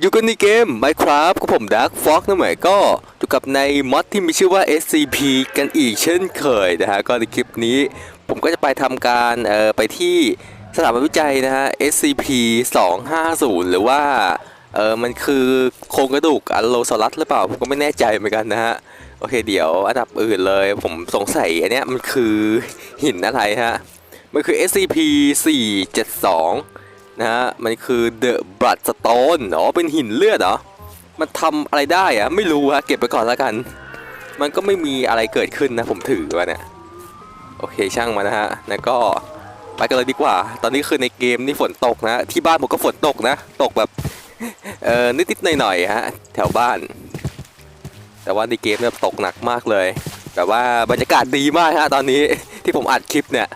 อยู่กันในเกม Minecraft กับผม Dark Fox นะหมายก็อยู่กับในมอดที่มีชื่อว่า SCP กันอีกเช่นเคยนะฮะ ก็ในคลิปนี้ผมก็จะไปทำการเอ่อไปที่สถาบันวิจัยนะฮะ SCP 250หรือว่าเออมันคือโครงกระดูกอัลโลซอรัสหรือเปล่า ผมก็ไม่แน่ใจเหมือนกันนะฮะ โอเคเดี๋ยวอันดับอื่นเลย ผมสงสัยอันเนี้ยมันคือหินอะไรฮะ มันคือ SCP 472 นะฮะ มันคือ The Bloodstone อ๋อ เป็นหินเลือดเหรอ มันทำอะไรได้อะไม่รู้ฮะ เก็บไปก่อนแล้วกัน มันก็ไม่มีอะไรเกิดขึ้นนะ ผมถือว่าเนี่ย โอเคช่างมานะฮะ แล้วก็ไปกันเลยดีกว่า ตอนนี้คือในเกมนี่ฝนตกนะ ที่บ้านผมก็ฝนตกนะ ตกแบบ เออนิดๆหน่อยๆฮะ แถวบ้าน แต่ว่าในเกมเนี่ยตกหนักมากเลยแบบว่าบรรยากาศดีมากฮะตอนนี้ที่ผมอัดคลิปเนี่ย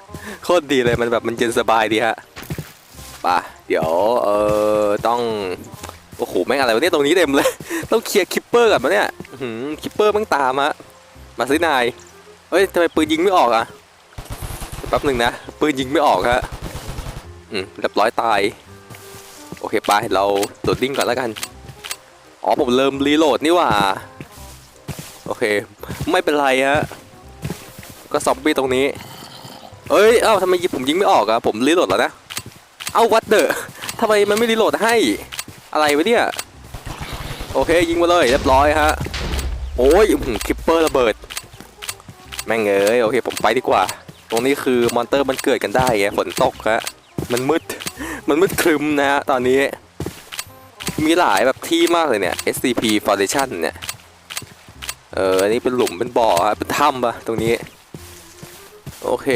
โคตรดีเลยมันแบบมันเย็นสบายดีฮะ ป่ะ เดี๋ยวเออต้องโอ้โหแม่งอะไรวะเนี่ยตรงนี้เต็มเลยต้องเคลียร์คิปเปอร์ก่อนมะเนี่ยหือคิปเปอร์แม่งตามฮะมาซินายเฮ้ยทำไมปืนยิงไม่ออกอะแป๊บหนึ่งนะปืนยิงไม่ออกฮะอืมเรียบร้อยตาย โอเคไปเราโดดดิ้งก่อนแล้วกันอ๋อผมเริ่มรีโหลดนี่ว่า โอเค ไม่เป็นไรฮะก็ซอมบี้ตรงนี้ เอ้ยเอ้าทำไมยิงผมยิงไม่ออกอะผมรีโหลดแล้วนะ เอาวัดเดอทำไมมันไม่รีโหลดให้อะไรวะเนี่ย โอเคยิงมาเลยเรียบร้อยฮะ โอ้ยคิปเปอร์ระเบิด แม่งเอ้ยโอเคผมไปดีกว่า ตรงนี้คือมอนเตอร์มันเกิดกันได้ไงฝนตกฮะมันมืดมันมืดครึมนะฮะตอนนี้ มีหลายแบบที่มากเลยเนี่ย SCP Foundation เนี่ยเอออันนี้เป็นหลุมเป็นบ่อฮะเป็นถ้ำปะตรงนี้ โอเค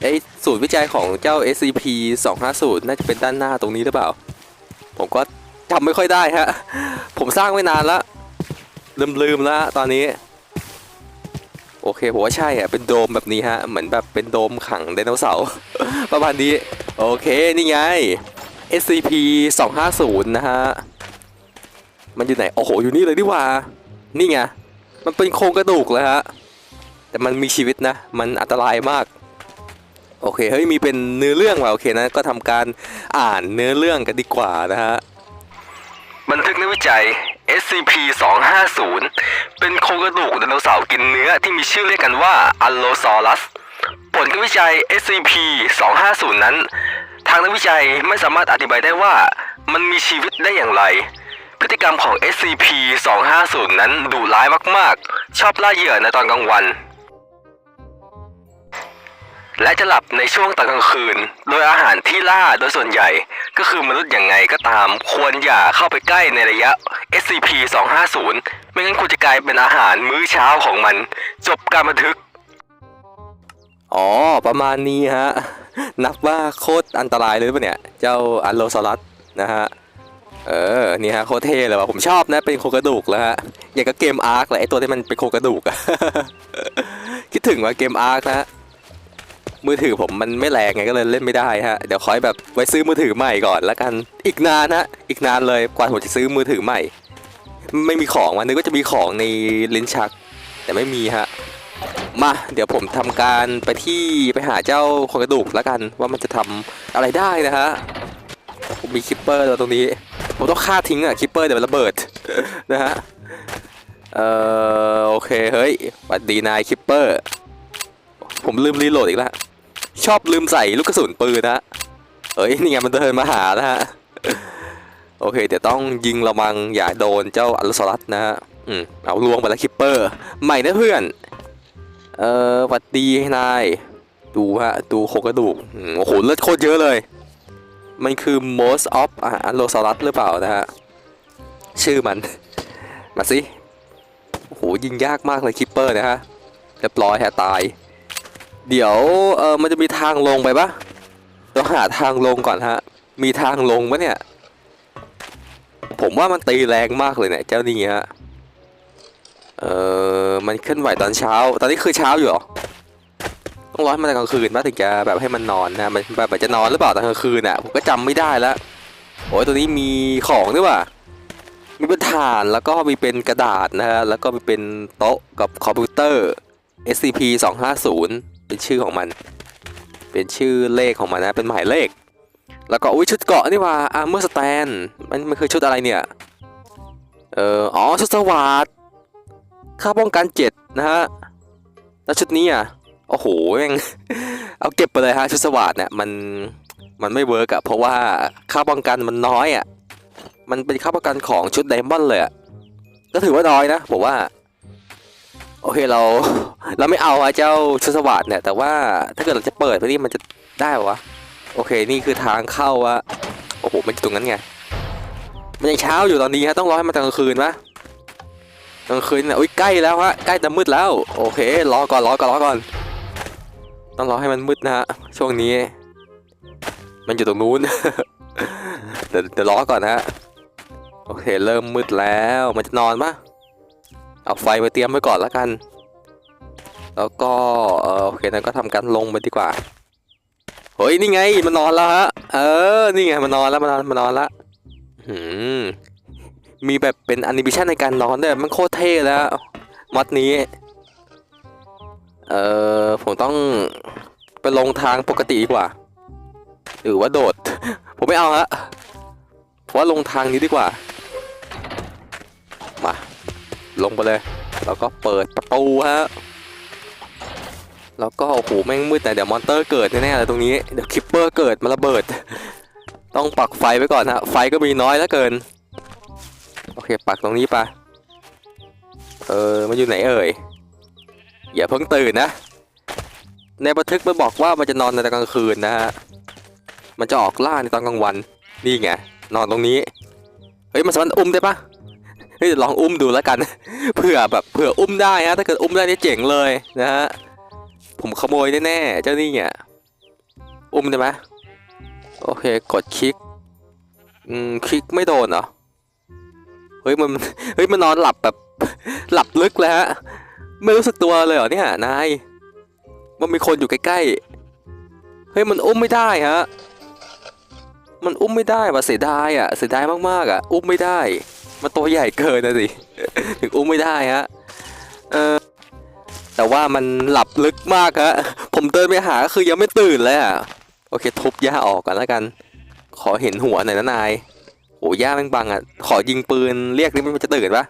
ไอศูนย์วิจัยของเจ้า SCP 250 น่าจะเป็นด้านหน้าตรงนี้หรือเปล่า ผมก็จำไม่ค่อยได้ฮะ ผมสร้างไว้นานล้วลืมลืมๆแล้วตอนนี้ โอเคผมว่าใช่อะเป็นโดมแบบนี้ฮะ เหมือนแบบเป็นโดมขังไดโนเสาร์ประมาณนี้ โอเค นี่ไง SCP 250นะฮะ มันอยู่ไหน โอ้โห อยู่นี่เลยดีกว่า นี่ไง มันเป็นโครงกระดูกเลยฮะ แต่มันมีชีวิตนะ มันอันตรายมาก โอเคเฮ้ยมีเป็นเนื้อเรื่องว่ะโอเคนะก็ทำการอ่านเนื้อเรื่องกันดีกว่านะฮะบันทึกนักวิจัย SCP 250 เป็นโครงกระดูกไดโนเสาร์กินเนื้อที่มีชื่อเรียกกันว่า Allosaurus ผลการวิจัย SCP 250 นั้น ทางนักวิจัยไม่สามารถอธิบายได้ว่ามันมีชีวิตได้อย่างไร พฤติกรรมของ SCP 250 นั้นดุร้ายมาก ๆ ชอบล่าเหยื่อในตอนกลางวัน และจะหลับในช่วงตอนกลางคืน โดยอาหารที่ล่าโดยส่วนใหญ่ ก็คือมนุษย์อย่างไงก็ตาม ควรอย่าเข้าไปใกล้ในระยะ SCP 250 ไม่งั้นคุณจะกลายเป็นอาหารมื้อเช้าของมัน จบการบันทึก อ๋อ ประมาณนี้ฮะ นับว่าโคตรอันตรายเลยปะเนี่ย เจ้าอัลโลซอรัสนะฮะ เออ นี่ฮะโคตรเท่เลยว่ะ ผมชอบนะ เป็นโครงกระดูกแล้วฮะ อย่างกับเกมอาร์คเลยไอตัวที่มันเป็นโครงกระดูกอะคิดถึงว่าเกมอาร์คนะฮะ มือถือผมมันไม่แรงไงก็เลยเล่นไม่ได้ฮะ เดี๋ยวคอยแบบไว้ซื้อมือถือใหม่ก่อนแล้วกัน อีกนานฮะ อีกนานเลยกว่าผมจะซื้อมือถือใหม่ ไม่มีของมันนึกว่าจะมีของในลิ้นชัก แต่ไม่มีฮะ มา เดี๋ยวผมทำการไปที่ไปหาเจ้าโครงกระดูกแล้วกัน ว่ามันจะทำอะไรได้นะฮะผมมีคิปเปอร์ตรงนี้ ผมต้องฆ่าทิ้งอะคิปเปอร์เดี๋ยวมันระเบิดนะฮะ เออโอเคเฮ้ยวัดดีนายคิปเปอร์ผมลืมรีโหลดอีกแล้ว ชอบลืมใส่ลูกกระสุนปืนนะเอ้ยนี่ไงมันเดินมาหาแล้วฮะโอเคเดี๋ยวต้องยิงระวังอย่าโดนเจ้าอัลโซรัสนะฮะอืมเอาลวงไปแล้วคิปเปอร์ ใหม่นะเพื่อน เออหวัดดีนายดูฮะดูโครงกระดูกอืมโอ้โหเลือดโคตรเยอะเลย มันคือ most of อัลโลซอรัสหรือเปล่านะฮะชื่อมัน มาสิโอ้โหยิงยากมากเลยคิปเปอร์นะฮะเรียบร้อยฮะตาย เดี๋ยวเออมันจะมีทางลงไปปะต้องหาทางลงก่อนฮะ มีทางลงปะเนี่ย ผมว่ามันตีแรงมากเลยเนี่ยเจ้านี่ฮะ เออมันเคลื่อนไหวตอนเช้า ตอนนี้คือเช้าอยู่หรอ ต้องรอให้มันกลางคืนมาถึงจะแบบให้มันนอนนะมันแบบจะนอนหรือเปล่าตอนกลางคืนอะ ผมก็จำไม่ได้แล้ว โอ้ยตัวนี้มีของด้วยว่ะมีเป็นฐานแล้วก็มีเป็นกระดาษนะฮะ แล้วก็มีเป็นโต๊ะกับคอมพิวเตอร์ SCP 250 เป็นชื่อของมัน เป็นชื่อเลขของมันนะเป็นหมายเลข แล้วก็อุ้ยชุดเกาะนี่ว่า Armor Stand มันมันคือชุดอะไรเนี่ยเอออ๋อชุดสวัสดค่าป้องกันเจ็ดนะฮะแล้วชุดนี้อะโอ้โหแม่งเอาเก็บไปเลยฮะชุดสวัสดเนี่ยมันมันไม่เวิร์กอะเพราะว่าค่าป้องกันมันน้อยอะมันเป็นค่าป้องกันของชุดไดมอนด์เลยอะก็ถือว่าน้อยนะผมว่า โอเคเรา เราไม่เอาอะเจ้าชุดสวัสดเนี่ยแต่ว่าถ้าเกิดเราจะเปิดไปนี่มันจะได้วะโอเคนี่คือทางเข้าอะโอ้โหมันอยู่ตรงนั้นไงมันยังเช้าอยู่ตอนนี้ฮะต้องรอให้มันกลางคืนปะกลางคืนเนี่ยอุ้ยใกล้แล้วฮะใกล้จะมืดแล้วโอเครอก่อนรอก่อนรอก่อน ต้องรอให้มันมืดนะฮะช่วงนี้ มันอยู่ตรงนู้นเดี๋ยวเดี๋ยวรอก่อนฮะโอเคเริ่มมืดแล้วมันจะนอนปะเอาไฟมาเตรียมไว้ก่อนแล้วกัน แล้วก็เออโอเคนั้นก็ทำการลงไปดีกว่าเฮ้ยนี่ไงมันนอนแล้วฮะเออนี่ไงมันนอนแล้วมันนอนมันนอนแล้วหืมมีแบบเป็นแอนิเมชันในการนอนด้วยมันโคตรเท่แล้วมอดนี้เออผมต้องไปลงทางปกติดีกว่า หรือว่าโดด ผมไม่เอาฮะเพราะว่าลงทางนี้ดีกว่ามาลงไปเลย แล้วก็เปิดประตูฮะ แล้วก็โอ้โหแม่งมืดแต่เดี๋ยวมอนเตอร์เกิดแน่ๆเลยตรงนี้เดี๋ยวคิปเปอร์เกิดมาระเบิด ต้องปักไฟไว้ก่อนฮะไฟก็มีน้อยแล้วเกิน โอเคปักตรงนี้ไปะเออมันอยู่ไหนเอ่ยอย่าเพิ่งตื่นนะ ในบันทึกมันบอกว่ามันจะนอนในตอนกลางคืนนะฮะมันจะออกล่าในตอนกลางวันนี่ไงนอนตรงนี้เฮ้ยมันสามารถอุ้มได้ปะเฮ้ยลองอุ้มดูแล้วกันเผื่อแบบเผื่ออุ้มได้ฮะถ้าเกิดอุ้มได้นี่เจ๋งเลยนะฮะ ผมขโมยแน่ๆเจ้านี่เนี่ยอุ้มได้ไหมโอเคกดคลิกอืมคลิกไม่โดนเหรอเฮ้ยมันเฮ้ยมันนอนหลับแบบหลับลึกเลยฮะไม่รู้สึกตัวเลยเหรอเนี่ยนายมันมีคนอยู่ใกล้ๆเฮ้ยมันอุ้มไม่ได้ฮะมันอุ้มไม่ได้ว่ะเสียดายอะเสียดายมากๆอะอุ้มไม่ได้ มันตัวใหญ่เกินนะสิถึงอุ้มไม่ได้ฮะเออ แต่ว่ามันหลับลึกมากฮะผมเดินไปหาก็คือยังไม่ตื่นเลยอะโอเค ทุบหญ้าออกก่อนแล้วกัน ขอเห็นหัวหน่อยนะนายโอ้หญ้าแม่งบังอะขอยิงปืนเรียกนี่มันจะตื่นปะ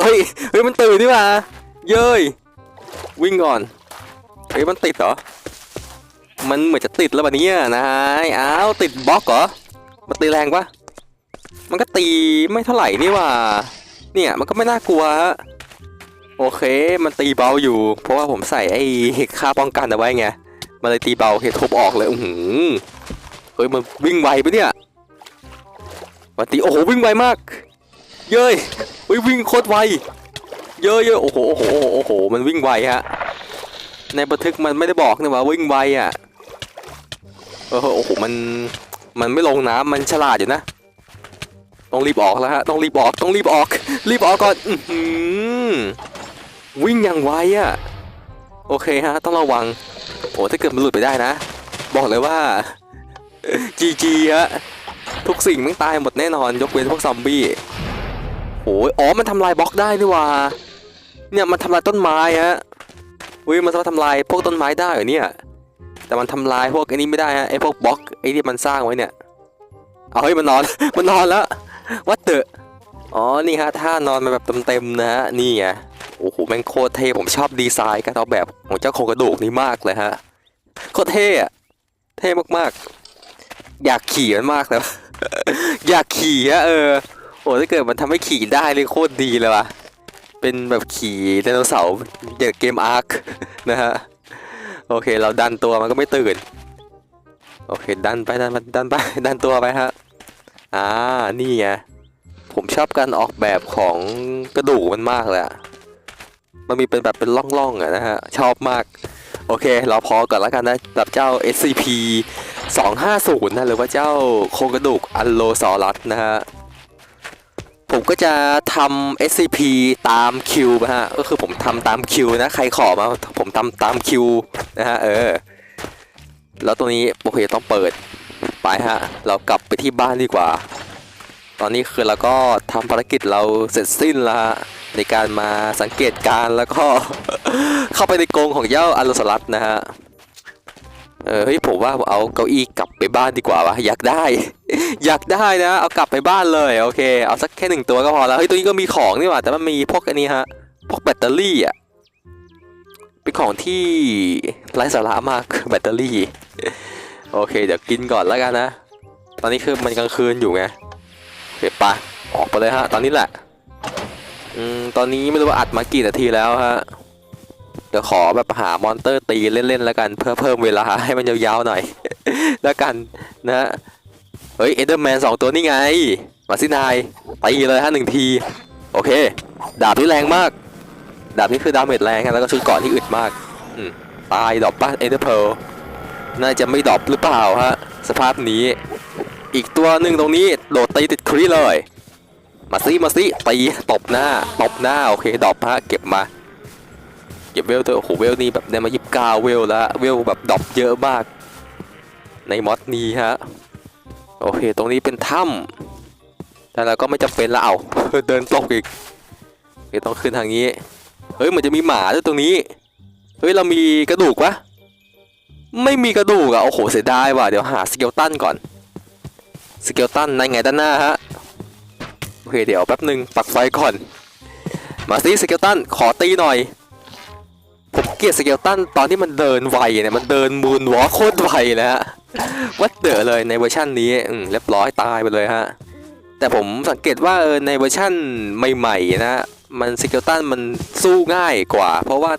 เฮ้ยเฮ้ยมันตื่นนี่ว่าเย้ยวิ่งก่อนเฮ้ยมันติดเหรอมันเหมือนจะติดแล้วแบบนี้นายอ้าวติดบล็อกเหรอมันตีแรงปะมันก็ตีไม่เท่าไหร่นี่ว่า เนี่ยมันก็ไม่น่ากลัวฮะ โอเค มันตีเบาอยู่ เพราะว่าผมใส่ไอ้ค่าป้องกันเอาไว้ไง มันเลยตีเบาเฮ้ยทุบออกเลยอือหือเฮ้ยมันวิ่งไวปะเนี่ยวันตีโอ้โหวิ่งไวมาก เย้ยเฮ้ยวิ่งโคตรไว เยอะเยอะโอ้โหโอ้โหโอ้โหมันวิ่งไวฮะ ในบันทึกมันไม่ได้บอกนะว่าวิ่งไวอะเออโอ้โหมันมันไม่ลงน้ำมันฉลาดอยู่นะ ต้องรีบออกแล้วฮะ ต้องรีบออก ต้องรีบออก รีบออกก่อน อื วิ่งอย่างไวอะ โอเคฮะ ต้องระวังโอ้ถ้าเกิดมันหลุดไปได้นะ บอกเลยว่าจีจีฮะ ทุกสิ่งมันตายหมดแน่นอน ยกเว้นพวกซอมบี้โอ้ยอ๋อ มันทำลายบล็อกได้นี่หว่า เนี่ย มันทำลายต้นไม้ฮะอุ้ยมันสามารถทำลายพวกต้นไม้ได้เหรอเนี่ย แต่มันทำลายพวกไอ้นี้ไม่ได้ฮะไอ้พวกบล็อกไอ้ที่มันสร้างไว้เนี่ย เอาเฮ้ยมันนอน มันนอนแล้ววัดเตอะอ๋อ นี่ฮะท่านอนมาแบบเต็มๆนะฮะ นี่ไง โอ้โหแม่งโคตรเท่ผมชอบดีไซน์การออกแบบของเจ้าโครงกระดูกนี้มากเลยฮะโคตรเท่อะเท่มากๆ อยากขี่มันมากเลยอยากขี่อะเออโอ้ถ้าเกิดมันทำให้ขี่ได้เลยโคตรดีเลยว่ะเป็นแบบขี่ไดโนเสาร์อย่างเกมอาร์คนะฮะโอเค เราดันตัวมันก็ไม่ตื่นโอเค ดันไปดันไปดันไปดันตัวไปฮะอ่านี่ไงผมชอบการออกแบบของกระดูกมันมากเลยอะ มันมีเป็นแบบเป็นร่องๆอะนะฮะ ชอบมาก โอเค เราพอก่อนแล้วกันนะกับเจ้า SCP 250นะหรือว่าเจ้าโครงกระดูกอัลโลซอรัสนะฮะ ผมก็จะทำ SCP ตามคิวนะฮะ ก็คือผมทำตามคิวนะ ใครขอมาผมทำตามคิวนะฮะ เออ แล้วตัวนี้โอเคต้องเปิด ไปฮะ เรากลับไปที่บ้านดีกว่า ตอนนี้คือเราก็ทำภารกิจเราเสร็จสิ้นแล้วฮะ ในการมาสังเกตการแล้วก็เข้าไปในกรงของเจ้าอัลสลัดนะฮะเออเฮ้ยผมว่าผมเอาเก้าอี้กลับไปบ้านดีกว่าวะอยากได้ อยากได้นะ เอากลับไปบ้านเลยโอเคเอาสักแค่หนึ่งตัวก็พอแล้วเฮ้ยตัวนี้ก็มีของนี่หว่าแต่มันมีพวกอันนี้ฮะพวกแบตเตอรี่อะเป็นของที่ไร้สาระมากแบตเตอรี่โอเค เดี๋ยวกินก่อนแล้วกันนะ ตอนนี้คือมันกลางคืนอยู่ไงโอเคไปออกไปเลยฮะตอนนี้แหละ อืมตอนนี้ไม่รู้ว่าอัดมากี่นาทีแล้วฮะ เดี๋ยวขอแบบหามอนเตอร์ตีเล่นๆแล้วกันเพื่อเพิ่มเวลาให้มันยาวๆหน่อย แล้วกันนะฮะเฮ้ยเอเดอร์แมนสองตัวนี่ไง มาสินายตีเลยฮะหนึ่งที โอเค ดาบนี่แรงมาก ดาบนี่คือดาเมจแรงฮะแล้วก็ชุดเกราะที่อึดมากอตายดอปป่ะเอเดอร์เพลน่าจะไม่ดอปหรือเปล่าฮะ สภาพนี้ อีกตัวหนึ่งตรงนี้โดดตีติดครีเลย มาซิมาซิตีตบหน้าตบหน้าโอเคดรอปฮะเก็บมา เก็บเวลเถอะโอ้โหเวลนี่แบบได้มายิบเก้าเวลแล้วเวลแบบดอปเยอะมาก ในมอดนี้ฮะโอเค ตรงนี้เป็นถ้ำแต่เราก็ไม่จำเป็นละเอาเดินตกอีกเต้องขึ้นทางนี้ เฮ้ยมันจะมีหมาด้วยตรงนี้ เฮ้ยเรามีกระดูกปะไม่มีกระดูกอะโอ้โหเสียดายว่ะเดี๋ยวหาสเกลตันก่อน สเกลตันในไงด้านหน้าฮะ เคเดี๋ยวแป๊บหนึ่งปักไฟก่อน มาสิสเกลตันขอตีหน่อย ผมเกลียดสเกลตันตอนที่มันเดินไวเนี่ยมันเดินมูนวอลโคตรไวเลยฮะวัดเดอเลยในเวอร์ชันนี้อืมเรียบร้อยตายไปเลยฮะแต่ผมสังเกตว่าเออในเวอร์ชันใหม่ๆนะมันสเกลตันมันสู้ง่ายกว่า เพราะว่า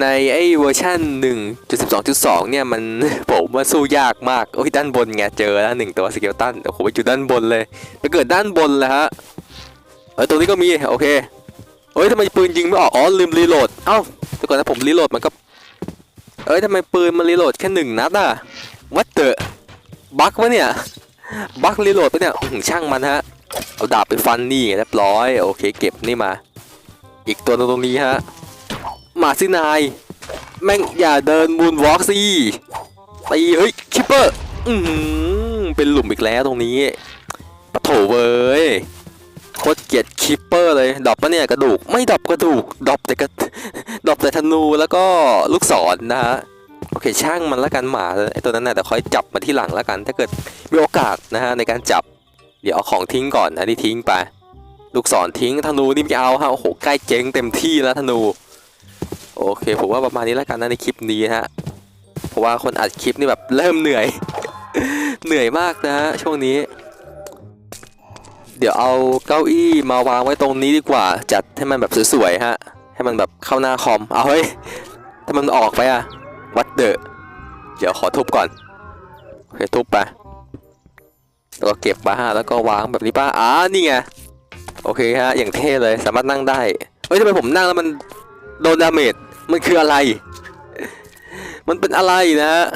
ในไอ้เวอร์ชัน1.12.2 เนี่ยมันผมว่าสู้ยากมาก โอ้ยด้านบนไงเจอแล้วหนึ่งตัวสเกลตันโอ้โหไปอยู่ด้านบนเลยไปเกิดด้านบนเลยฮะเออตรงนี้ก็มีโอเคเอ้ยทำไมปืนยิงไม่ออกอ๋อลืมรีโหลดเอ้าแต่ก่อนนะผมรีโหลดมันก็เอ้ยทำไมปืนมันรีโหลดแค่หนึ่งนัดอะวัดเตอะบั๊กวะเนี่ยบั๊กรีโหลดปะเนี่ยอื้อหือช่างมันฮะเอาดาบไปฟันนี่เรียบร้อยโอเค เก็บนี่มา อีกตัวตรงนี้ฮะ มาสินาย แม่งอย่าเดินมูนวอล์กสิตีเฮ้ยคิปเปอร์อือเป็นหลุมอีกแล้วตรงนี้ปะโถเว้ยโคตรเกลียดคิปเปอร์เลยดรอปปะเนี่ยกระดูกไม่ดรอปกระดูกดรอปแต่กระดรอปแต่ธนูแล้วก็ลูกศรนะฮะโอเคช่างมันละกันหมาไอตัวนั้นน่ะแต่คอยจับมาที่หลังละกัน ถ้าเกิดมีโอกาสนะฮะในการจับ เดี๋ยวเอาของทิ้งก่อนอันนี้ทิ้งไป ลูกศรทิ้งธนูนี่ไม่เอาฮะโอ้โหใกล้เจ๊งเต็มที่แล้วธนู โอเคผมว่าประมาณนี้และกันนะในคลิปนี้ฮะเพราะว่าคนอัดคลิปนี่แบบเริ่มเหนื่อย เหนื่อยมากนะฮะช่วงนี้ เดี๋ยวเอาเก้าอี้มาวางไว้ตรงนี้ดีกว่า จัดให้มันแบบสวยๆฮะ ให้มันแบบเข้าหน้าคอมเอาเฮ้ยถ้ามันออกไปอะวัดเดอะเดี๋ยวขอทุบก่อนโอเคทุบไปแล้วก็เก็บมาฮะแล้วก็วางแบบนี้ป้าอ่านี่ไงโอเคฮะอย่างเท่เลยสามารถนั่งได้เฮ้ยทำไมผมนั่งแล้วมันโดนดาเมจ มันคืออะไร มันเป็นอะไรนะฮะ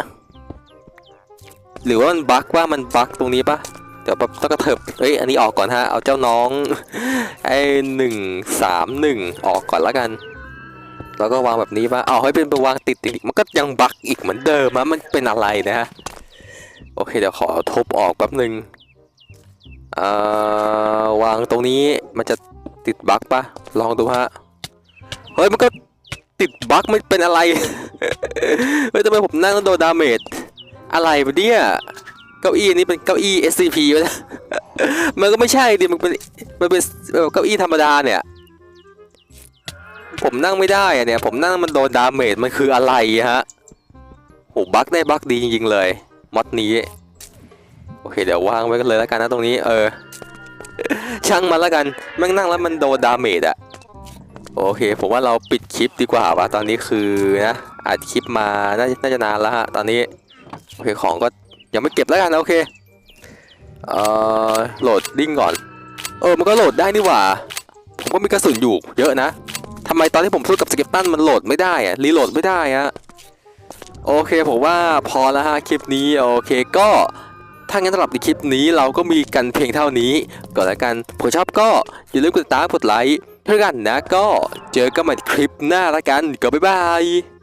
หรือว่ามันบั๊กว่ามันบั๊กตรงนี้ปะเดี๋ยวแบบต้องกระเถิบเอ้ยอันนี้ออกก่อนฮะ เอาเจ้าน้องไอ้หนึ่งสามหนึ่งออกก่อนละกัน แล้วก็วางแบบนี้ปะเอาให้เป็นไปวางติดติดมันก็ยังบั๊กอีกเหมือนเดิมอะมันเป็นอะไรนะฮะ โอเคเดี๋ยวขอทบออกแป๊บหนึ่งวางตรงนี้มันจะติดบั๊กปะลองดูฮะ เฮ้ย มันก็ ติดบั๊กไม่เป็นอะไร เฮ้ยทำไมผมนั่งแล้วโดนดาเมจ อะไรวะเนี่ย เก้าอี้นี้เป็นเก้าอี้ SCP วะนะมันก็ไม่ใช่ดิ มันเป็น มันเป็นเก้าอี้ธรรมดาเนี่ย ผมนั่งไม่ได้อะเนี่ย ผมนั่งมันโดนดาเมจ มันคืออะไรฮะโหบั๊กได้บั๊กดีจริงๆเลย มอดนี้ โอเค เดี๋ยววางไว้กันเลยแล้วกันนะตรงนี้ เออ ช่างมันแล้วกัน แม่งนั่งแล้วมันโดนดาเมจอะ โอเค ผมว่าเราปิดคลิปดีกว่าว่ะตอนนี้คือนะอัดคลิปมาน่าจะน่าจะนานแล้วฮะตอนนี้โอเคของก็ยังไม่เก็บแล้วกันโอเคเอ่อโหลดดิ้งก่อน เออมันก็โหลดได้นี่หว่า ผมก็มีกระสุนอยู่เยอะนะทำไมตอนที่ผมสู้กับสเก็ปตันมันโหลดไม่ได้อะรีโหลดไม่ได้อะโอเคผมว่าพอแล้วฮะคลิปนี้โอเคก็ถ้างั้นสำหรับในคลิปนี้เราก็มีกันเพียงเท่านี้ก่อนแล้วกันผมชอบก็อย่าลืมกดติดตามกดไลค์ เท่ากันนะก็เจอกันใหม่คลิปหน้าละกันก็บ๊ายบาย